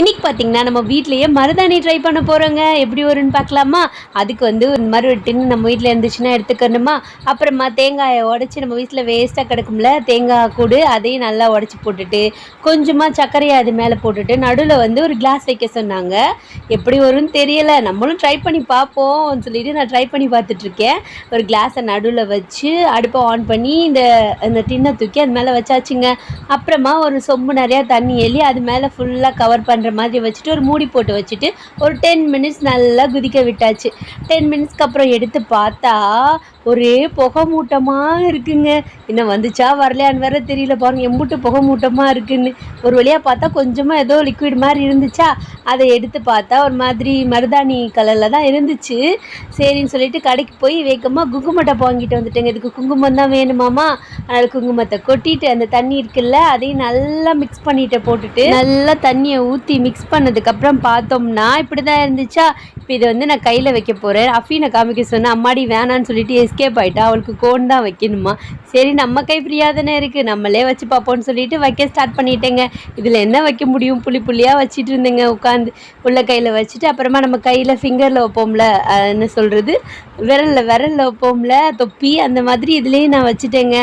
இன்றைக்கி பார்த்திங்கன்னா நம்ம வீட்லேயே மருதாணி ட்ரை பண்ண போகிறோங்க எப்படி வரும்னு பார்க்கலாமா? அதுக்கு வந்து ஒரு மறு டின்னு நம்ம வீட்டில் இருந்துச்சுன்னா எடுத்துக்கணுமா? அப்புறமா தேங்காயை உடச்சி நம்ம வீட்டில் வேஸ்ட்டாக கிடக்கும்ல தேங்காய் கூடு அதையும் நல்லா உடச்சி போட்டுட்டு கொஞ்சமாக சர்க்கரையை அது மேலே போட்டுட்டு நடுவில் வந்து ஒரு கிளாஸ் வைக்க சொன்னாங்க. எப்படி வரும்னு தெரியலை. நம்மளும் ட்ரை பண்ணி பார்ப்போம் சொல்லிட்டு நான் ட்ரை பண்ணி பார்த்துட்ருக்கேன் ஒரு கிளாஸை நடுவில் வச்சு அடுப்பை ஆன் பண்ணி இந்த இந்த டின்னை தூக்கி அது மேலே வச்சாச்சுங்க. அப்புறமா ஒரு சொம்பு நிறையா தண்ணி எலி அது மேலே ஃபுல்லாக கவர் பண்ணி பண்ணுற மாதிரி வச்சுட்டு ஒரு மூடி போட்டு வச்சுட்டு ஒரு டென் மினிட்ஸ் நல்லா குதிக்க விட்டாச்சு. டென் மினிட்ஸ்க்கு அப்புறம் எடுத்து பார்த்தா ஒரே புகை மூட்டமாக இருக்குங்க. இன்னும் வந்துச்சா வரலையான்னு வேற தெரியல பாருங்க. எம்புட்டு புகை மூட்டமாக இருக்குன்னு. ஒரு வழியாக பார்த்தா கொஞ்சமாக ஏதோ லிக்விட் மாதிரி இருந்துச்சா? அதை எடுத்து பார்த்தா ஒரு மாதிரி மருதாணி கலரில் தான் இருந்துச்சு. சரின்னு சொல்லிட்டு கடைக்கு போய் வேகமாக குங்குமட்டை வாங்கிட்டு வந்துட்டேங்க. இதுக்கு குங்குமம் தான் வேணுமாமா அதனால் குங்குமத்தை கொட்டிட்டு அந்த தண்ணி இருக்குல்ல அதையும் நல்லா மிக்ஸ் பண்ணிட்டு போட்டுட்டு நல்லா தண்ணியை ஊற்றி மிக்ஸ் பண்ணதுக்கப்புறம் பார்த்தோம்னா இப்படி தான் இருந்துச்சா? இப்போ இதை வந்து நான் கையில் வைக்க போகிறேன் அஃபீனை காமிக்க சொன்னேன் அம்மாடி வேணான்னு சொல்லிட்டு எஸ்கேப் ஆகிட்டா அவளுக்கு கோன் தான் வைக்கணுமா? சரி நம்ம கை ஃப்ரீயாக தானே இருக்குது நம்மளே வச்சு பார்ப்போம்னு சொல்லிட்டு வைக்க ஸ்டார்ட் பண்ணிட்டேங்க. இதில் என்ன வைக்க முடியும்? புளி புளியாக வச்சுட்டு இருந்தேங்க உட்காந்து உள்ள கையில் வச்சுட்டு அப்புறமா நம்ம கையில் ஃபிங்கரில் வைப்போம்ல என்ன சொல்கிறது விரலில் விரலில் வைப்போம்ல தொப்பி அந்த மாதிரி இதுலேயும் நான் வச்சுட்டேங்க.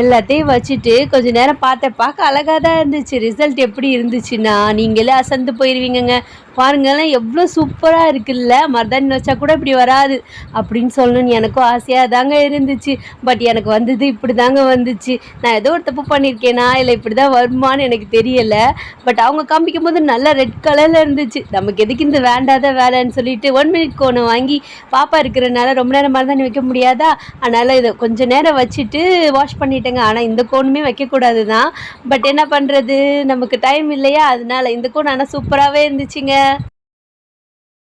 எல்லாத்தையும் வச்சுட்டு கொஞ்ச நேரம் பார்த்தேன். பார்க்க அழகாக தான் இருந்துச்சு. ரிசல்ட் எப்படி இருந்துச்சுன்னா நீங்களே அசந்து போயிடுவீங்கங்க பாருங்களேன் எவ்வளோ சூப்பராக இருக்குல்ல? மருதாணி வச்சா கூட இப்படி வராது. அப்படின்னு சொல்லணும்னு எனக்கும் ஆசையாக தாங்க இருந்துச்சு. பட் எனக்கு வந்தது இப்படி தாங்க வந்துச்சு. நான் ஏதோ ஒரு தப்பு பண்ணியிருக்கேனா? இல்லை இப்படி தான் வருமான்னு எனக்கு தெரியலை. பட் அவங்க காமிக்கும் போது நல்லா ரெட் கலரில் இருந்துச்சு. நமக்கு எதுக்கு இந்த வேண்டாத வேலைன்னு சொல்லிட்டு ஒன் மினிட் கோனை வாங்கி பாப்பா இருக்கிறனால ரொம்ப நேரம் மருதாணி வைக்க முடியாதா? அதனால் இதை கொஞ்சம் நேரம் வச்சுட்டு வாஷ் பண்ணிட்டேங்க. ஆனால் இந்த கோனுமே வைக்கக்கூடாது தான் பட் என்ன பண்ணுறது நமக்கு டைம் இல்லையா? அதனால இந்த கோன் ஆனால் சூப்பராகவே இருந்துச்சுங்க. vida